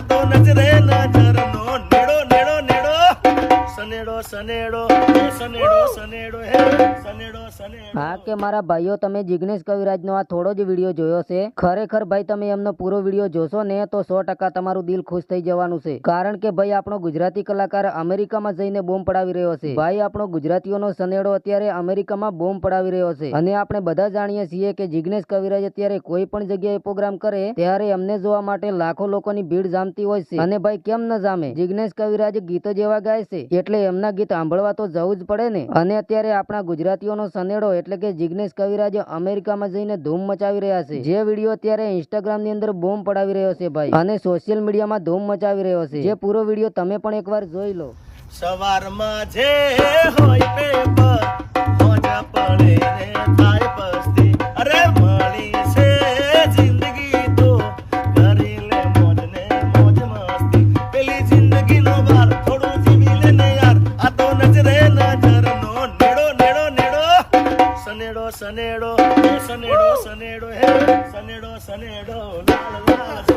दोनच रे नजर नोन સનેડો સનેડો સનેડો સનેડો હે સનેડો સનેડો. હા કે મારા ભાઈઓ તમે જિગ્નેશ કવિરાજનો આ થોડો જ વીડિયો જોયો છે? ખરેખર ભાઈ તમે એમનો પૂરો વીડિયો જોશો ને તો સો ટકા તમારું દિલ ખુશ થઈ જવાનું છે. કારણ કે ભાઈ આપણો ગુજરાતી કલાકાર અમેરિકામાં જઈને બોમ્બ પડાવી રહ્યો છે. ભાઈ આપણો ગુજરાતીઓનો સનેડો અત્યારે અમેરિકામાં બોમ્બ પડાવી રહ્યો છે. અને આપણે બધા જાણીએ છીએ કે જિગ્નેશ કવિરાજ અત્યારે કોઈ પણ જગ્યાએ પ્રોગ્રામ કરે ત્યારે એમને જોવા માટે લાખો લોકોની ભીડ જામતી હોય છે. અને ભાઈ કેમ ન જામે? જિગ્નેશ કવિરાજ ગીતો જેવા ગાય છે. એટલે એમના ગીત સાંભળવા તો જવું જ પડે ને. અને અત્યારે આપણા ગુજરાતીઓનો સનેડો એટલે કે જિગ્નેશ કવિરાજ અમેરિકામાં જઈને ધૂમ મચાવી રહ્યા છે. જે વીડિયો અત્યારે ઇન્સ્ટાગ્રામની અંદર બોમ્બ પડાવી રહ્યો છે ભાઈ. અને સોશિયલ મીડિયામાં ધૂમ મચાવી રહ્યો છે. જે પૂરો વીડિયો તમે પણ એકવાર જોઈ લો. સવારમાં સનેડો સનેડો એ સનેડો સનેડો હે સનેડો સનેડો લાલ લાલ